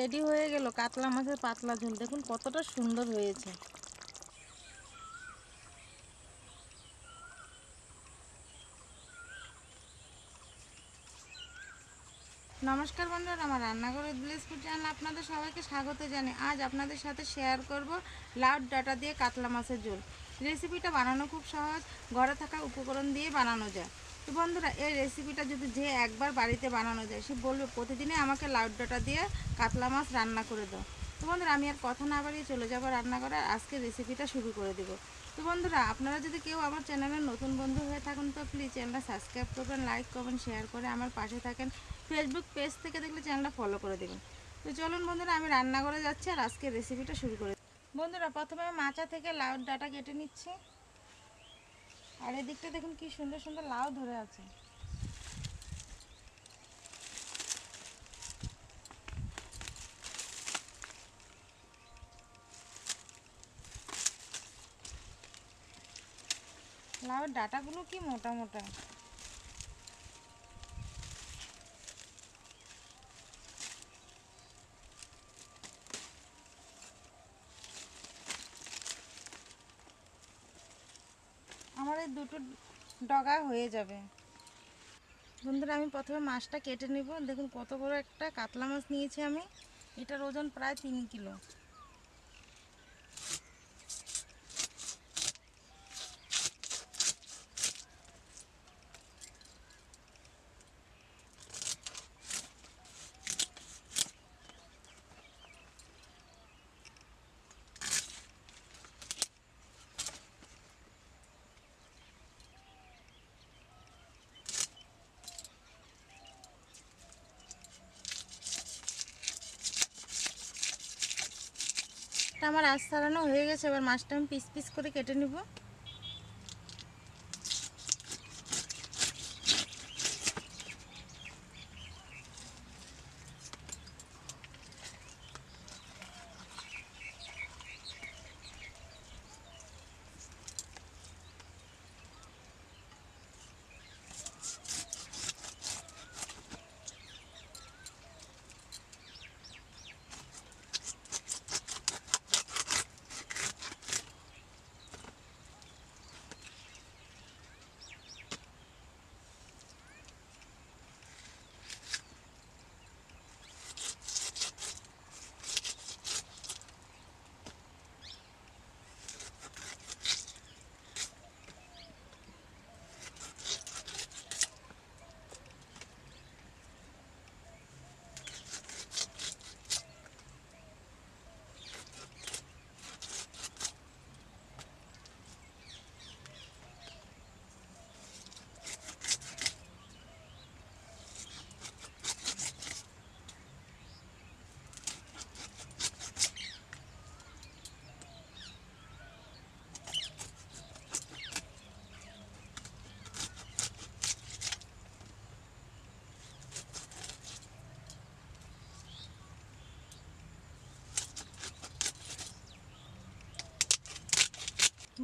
Ready হয়ে গেল কাতলা মাছের পাতলা ঝোল। দেখুন কতটা সুন্দর হয়েছে। নমস্কার বন্ধুরা, আমার রান্নাঘরের ফুড চ্যানেল আপনাদের সবাইকে স্বাগত জানাই। আজ আপনাদের সাথে শেয়ার করব লাউড ডাটা দিয়ে কাতলা মাছের ঝোল। রেসিপিটা বানানো খুব সহজ। ঘরে থাকা উপকরণ দিয়ে বানানো যায়। তো বন্ধুরা, এই রেসিপিটা যদি যে একবার বাড়িতে বানানো যায়, সে বলবে প্রতিদিনই আমাকে লাউড ডাটা দিয়ে কাতলা মাছ রান্না করে দাও। তো বন্ধুরা, আমি আর কথা না বাড়িয়ে চলে যাব রান্না করে আর আজকে রেসিপিটা শুরু করে দেবো। তো বন্ধুরা, আপনারা যদি কেউ আমার চ্যানেলের নতুন বন্ধু হয়ে থাকেন, তো প্লিজ চ্যানেলটা সাবস্ক্রাইব করবেন লাইক করবেন শেয়ার করে আমার পাশে থাকেন। ফেসবুক পেজ থেকে দেখলে চ্যানেলটা ফলো করে দেবেন। তো চলুন বন্ধুরা, আমি রান্না করে যাচ্ছি, আর আজকে রেসিপিটা শুরু করে বন্ধুরা, প্রথমে মাচা থেকে লাউ ডাটা কেটে নিচ্ছি। আর এদিকটা দেখুন কি সুন্দর সুন্দর লাউ ধরে আছে। লাউ ডাটাগুলো কি মোটা মোটা আমার এই দুটো ডগা হয়ে যাবে। বন্ধুরা, আমি প্রথমে মাছটা কেটে নেব। দেখুন কত বড় একটা কাতলা মাছ নিয়েছি আমি। এটার ওজন প্রায় তিন কিলো। আমার আজ সারানো হয়ে গেছে এবার মাছটা আমি পিস পিস করে কেটে নিব।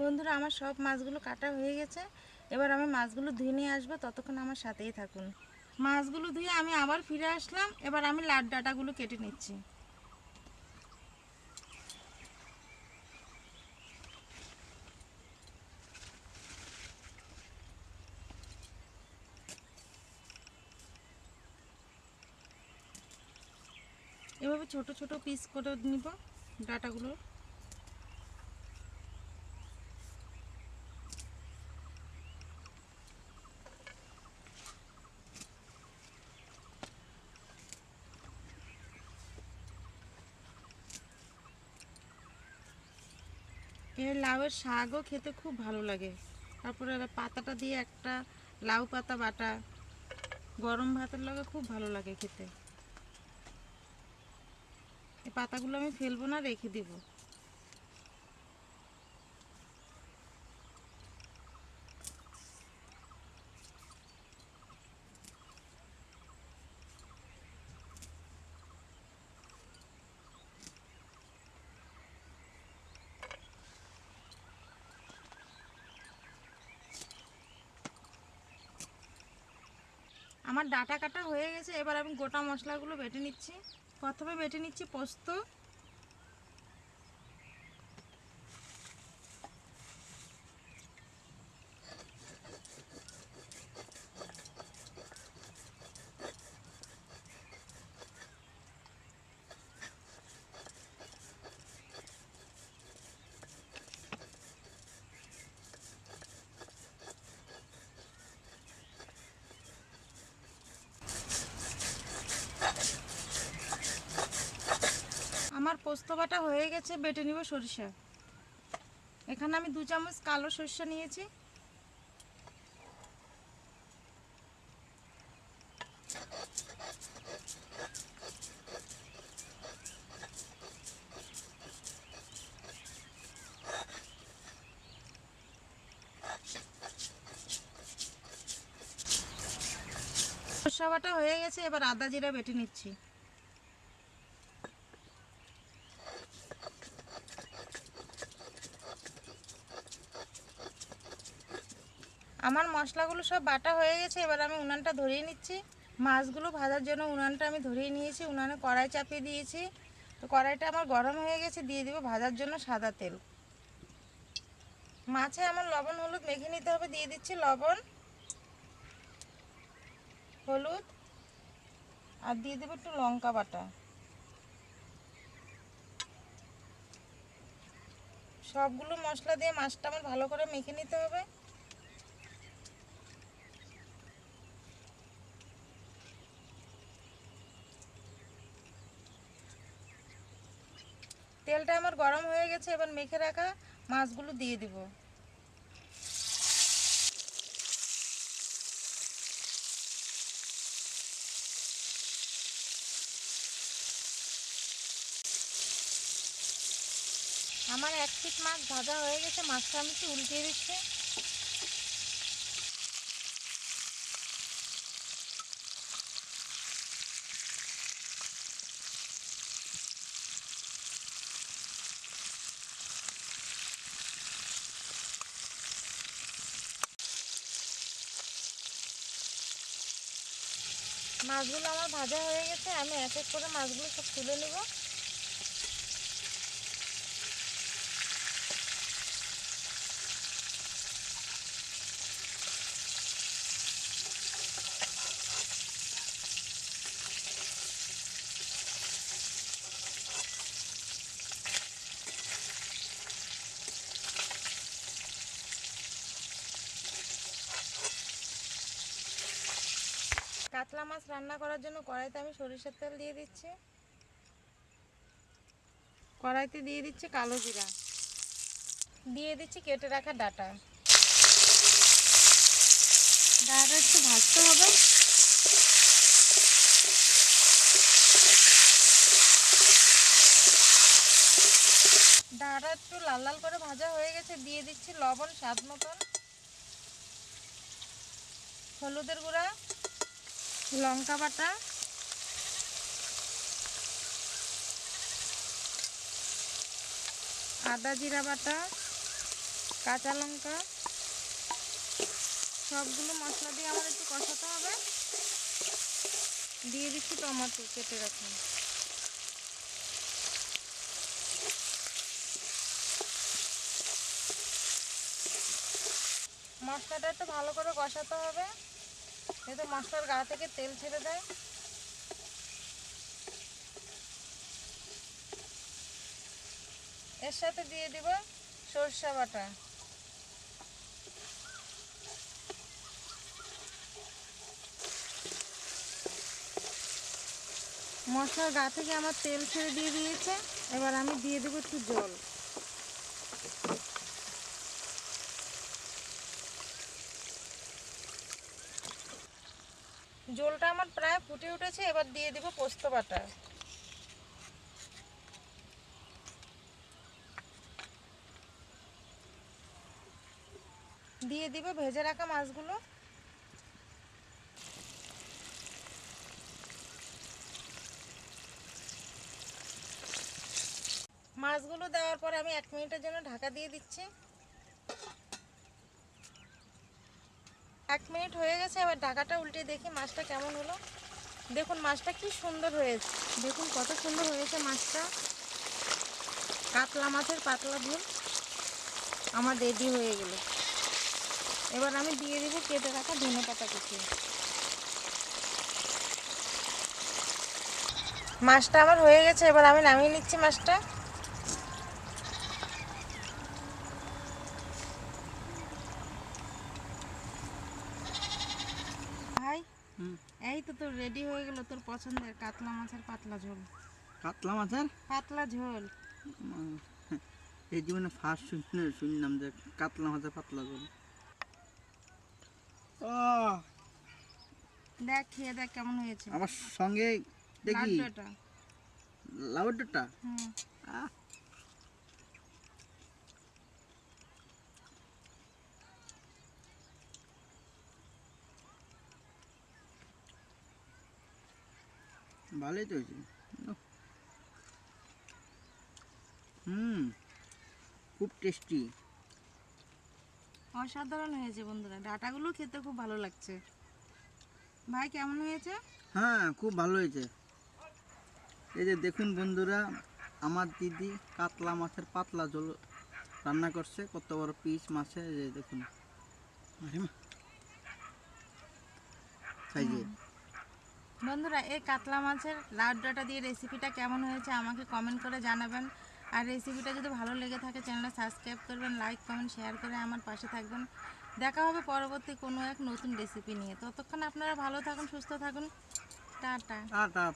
বন্ধুরা, আমার সব মাছগুলো কাটা হয়ে গেছে। এবার আমি মাছগুলো ধুয়ে নিয়ে আসব, ততক্ষণ আমার সাথেই থাকুন। মাছগুলো ধুয়ে আমি আবার ফিরে আসলাম। এবার আমি লাড ডাটাগুলো কেটে নিচ্ছি। এভাবে ছোট ছোট পিস করে নিব ডাটাগুলো। লাউয়ের শাকও খেতে খুব ভালো লাগে। তারপরে পাতাটা দিয়ে একটা লাউ পাতা বাটা, গরম ভাতের লগে খুব ভালো লাগে খেতে। এই পাতাগুলো আমি ফেলব না, রেখে দিব। আমার ডাটা কাটা হয়ে গেছে, এবার আমি গোটা মশলাগুলো বেটে নিচ্ছি। প্রথমে বেটে নিচ্ছি পোস্ত আমার পোস্ত বাটা হয়ে গেছে, বেটে নিব সরিষা। এখানে আমি দু চামচ কালো সরিষা নিয়েছি। সরষা বাটা হয়ে গেছে, এবার আদা জিরা বেটে নিচ্ছি আমার মশলাগুলো সব বাটা হয়ে গেছে, এবার আমি উনানটা ধরিয়ে নিচ্ছি। মাছগুলো ভাজার জন্য উনানটা আমি ধরিয়ে নিয়েছি, উনানে কড়াই চাপিয়ে দিয়েছি। তো কড়াইটা আমার গরম হয়ে গেছে, দিয়ে দিব ভাজার জন্য সাদা তেল। মাছে আমার লবণ, হলুদ মেখে নিতে হবে, দিয়ে দিচ্ছি লবণ, হলুদ, আর দিয়ে দেবো একটু লঙ্কা বাটা। সবগুলো মশলা দিয়ে মাছটা আমার ভালো করে মেখে নিতে হবে। তেলটা আমার গরম হয়ে গেছে, এবার মেখে রাখা মাছগুলো দিয়ে দিব। আমার এক পিট মাছ ভাজা হয়ে গেছে, মাছটা আমি একটু উল্টিয়ে দিচ্ছি। মাছগুলো আমার ভাজা হয়ে গেছে আমি এক এক করে মাছগুলো সব তুলে নেব কাতলা মাছ রান্না করার জন্য কড়াইতে আমি সরিষার তেল দিয়ে দিচ্ছি। কড়াইতে দিয়ে দিচ্ছি কালো জিরা। দিয়ে দিচ্ছি কেটে রাখা ডাটা। ডাটা একটু ভাজতে হবে। ডাটা একটু লাল লাল করে ভাজা হয়ে গেছে, দিয়ে দিচ্ছি লবণ স্বাদ মতন। হলুদের গুঁড়া। লঙ্কা বাটা। আদা জিরা বাটা, কাঁচা লঙ্কা। সবগুলো মশলা দিয়ে আমার একটু কষাতে হবে। দিয়ে দিচ্ছি টমেটো, কেটে রাখুন। মশলাটা একটু ভালো করে কষাতে হবে। যাতে মশলার গা থেকে তেল ছেড়ে দেয়। এর সাথে দিয়ে দিব সরষা বাটা। মশলার গা থেকে আমার তেল ছেড়ে দিয়ে দিয়েছে। এবার আমি দিয়ে দেবো একটু জল জলটা আমার প্রায় ফুটে উঠেছে, এবার দিয়ে দিব পোস্ত বাটা। দিয়ে দিব ভেজে রাখা মাছগুলো। মাছগুলো দেওয়ার পর আমি এক মিনিটের জন্য ঢাকা দিয়ে দিচ্ছি। এক মিনিট হয়ে গেছে, এবার ঢাকাটা উল্টে দেখি মাছটা কেমন হলো। দেখুন, মাছটা কি সুন্দর হয়েছে। দেখুন, কত সুন্দর হয়েছে মাছটা। কাতলা মাছের পাতলা ঝোল আমার রেডি হয়ে গেল। এবার আমি দিয়ে দেবো কেটে রাখা ধনে পাতা কুচিয়ে মাছটা আমার হয়ে গেছে, এবার আমি নামিয়ে নিচ্ছি মাছটা ভাই হুম। এই তো রেডি হয়ে গেল তোর পছন্দের কাতলা মাছের পাতলা ঝোল। কাতলা মাছের? পাতলা ঝোল। এই জীবনে ফার্স্ট শুনে শুনলাম যে কাতলা মাছের পাতলা জল দেখ খেয়ে দেখ কেমন হয়েছে। আমার সঙ্গে দেখি। লাড্ডুটা। লাউডটা হুম। ভালোই তো হয়েছে। হুম খুব টেস্টি অসাধারণ হয়েছে বন্ধুরা ডাটাগুলো খেতে খুব ভালো লাগছে। ভাই কেমন হয়েছে? হ্যাঁ খুব ভালো হয়েছে। এই যে দেখুন বন্ধুরা আমার দিদি কাতলা মাছের পাতলা ঝোল রান্না করছে কত বড় পিস মাছে এই যে দেখুন। আরে মা। বন্ধুরা, এই কাতলা মাছের লাউ ডাটা দিয়ে রেসিপিটা কেমন হয়েছে আমাকে কমেন্ট করে জানাবেন। আর রেসিপিটা যদি ভালো লেগে থাকে চ্যানেলটা সাবস্ক্রাইব করবেন লাইক কমেন্ট শেয়ার করে আমার পাশে থাকবেন। দেখা হবে পরবর্তী কোনো এক নতুন রেসিপি নিয়ে। ততক্ষণ আপনারা ভালো থাকুন, সুস্থ থাকুন। টাটা। টাটা।